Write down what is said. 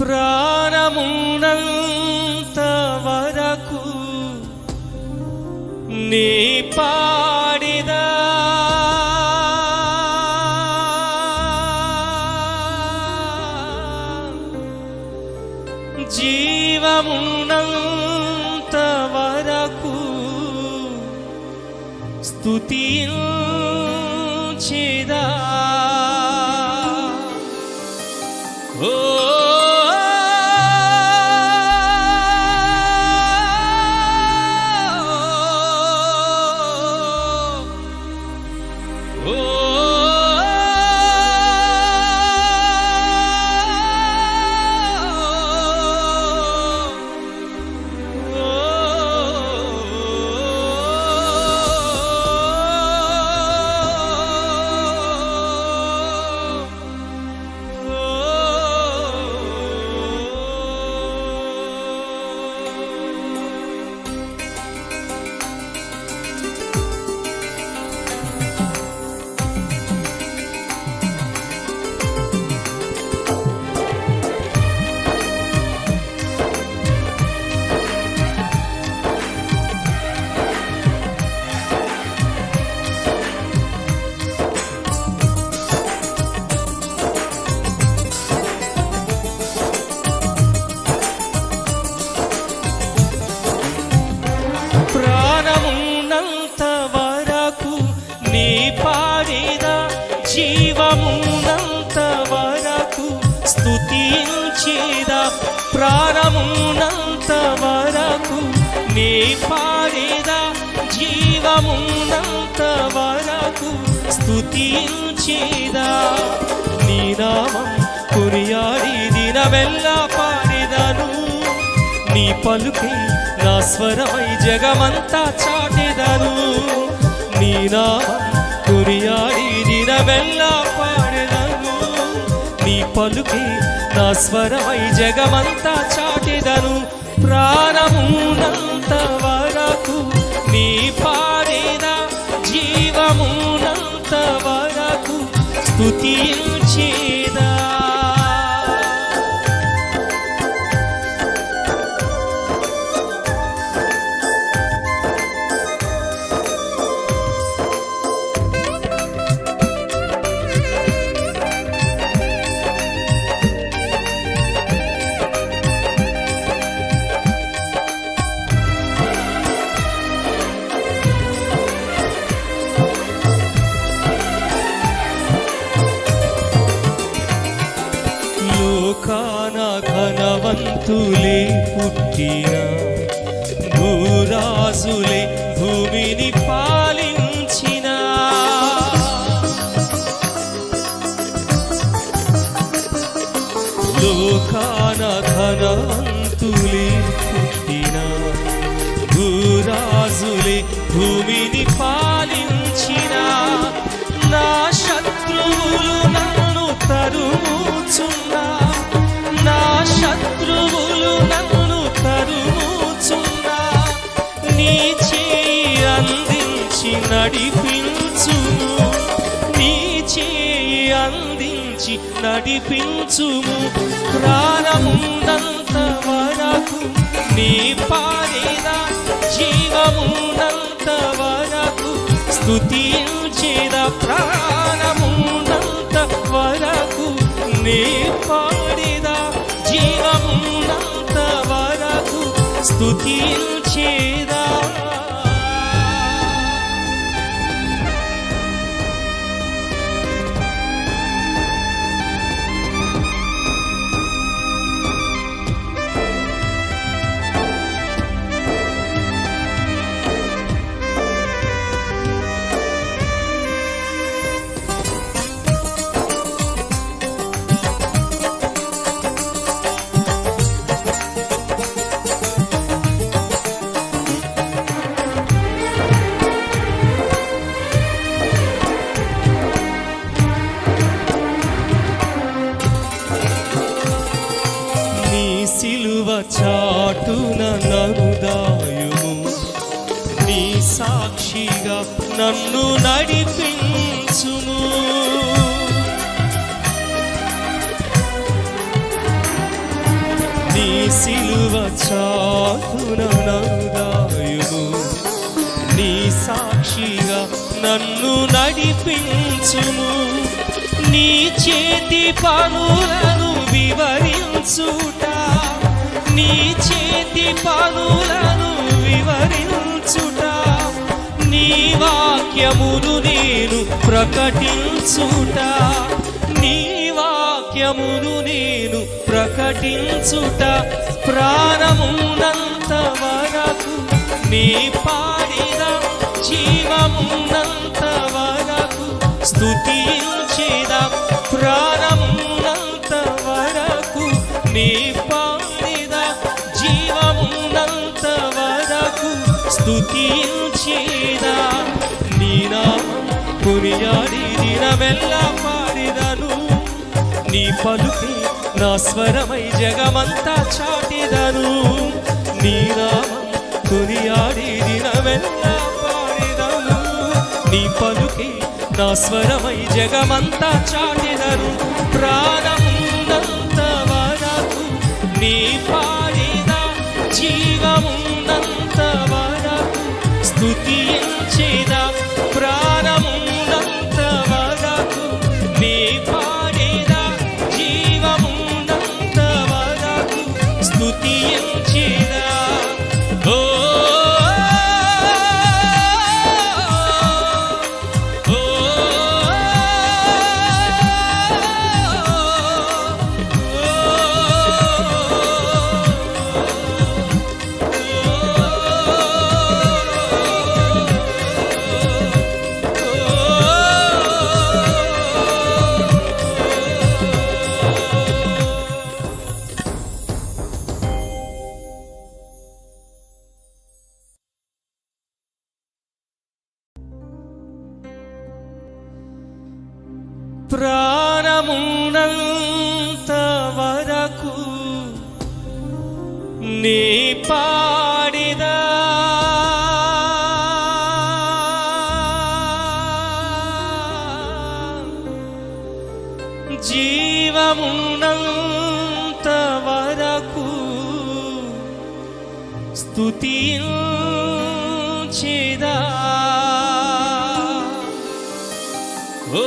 ప్రాణమున్నంత వరకు నీ పాడిదా. జీవమున్నంత వరకు స్తుతించేదా స్తుతించేద ప్రాణమునంత వరకు నీ పాడిద జీవమునంత వరకు స్తుతించేదా నీ నామం కొనియాడి దినమెల్ల పాడిదను. నీ పలుకే నా స్వరమై జగమంతా చాటెదను. నీ నామం కొనియాడి దినమెల్లా పాడెదను నీ పలుకే నా స్వరమై జగమంతా చాటిదను. ప్రాణమునంత వరకు నీ పాడేదా జీవమునంత వరకు స్తుతించేదా లోకాన ఘనవంతులే పుట్టిన భూరాజులే భూమిని పాలించిన. లోకాన ఘనవంతులే పుట్టిన భూరాజులే భూమిని పాలించిన. నా శత్రువులు నన్ను తరుముచున్నా. నడిపించుము. నీ చేయి అందించి నడిపించుము. ప్రాణమున్నంత వరకు నీ పాడేదా జీవమున్నంత వరకు స్తుతించేద ప్రాణమున్నంత వరకు నీ పాడేదా జీవమున్నంత వరకు స్తుతించేదా చాటున నరుదాయుము నీ సాక్షిగా నన్ను నడిపించుము. సిలువ చాటున నరుదాయుము నీ సాక్షిగా నన్ను నడిపించుము. నీ చేతి పనులను వివరించుట నీ చేతి పనులను వివరించుట. నీ వాక్యమును నేను ప్రకటించుట. నీ వాక్యమును నేను ప్రకటించుట. ప్రాణమున్నంత వరకు నీ పాడిన జీవమున్నంత వరకు స్థుతించేద ప్రాణమున్నంత వరకు నీ పా స్తుతించేదా నీ నామం కొనియాడి దినమెల్లా పాడిదను నీ పలుకే నా స్వరమై జగమంతా చాటిదను. నీ నామం కొనియాడి దినమెల్లా పాడిదను నీ పలుకే నా స్వరమై జగమంతా చాటిదను. ప్రాణమున్నంత వరకు నీ పాడి స్తుతించేదా ఓ ప్రాణమున్నంత వరకు నీ పాడిదా. జీవమున్నంత వరకు స్థుతి చేదా ఓ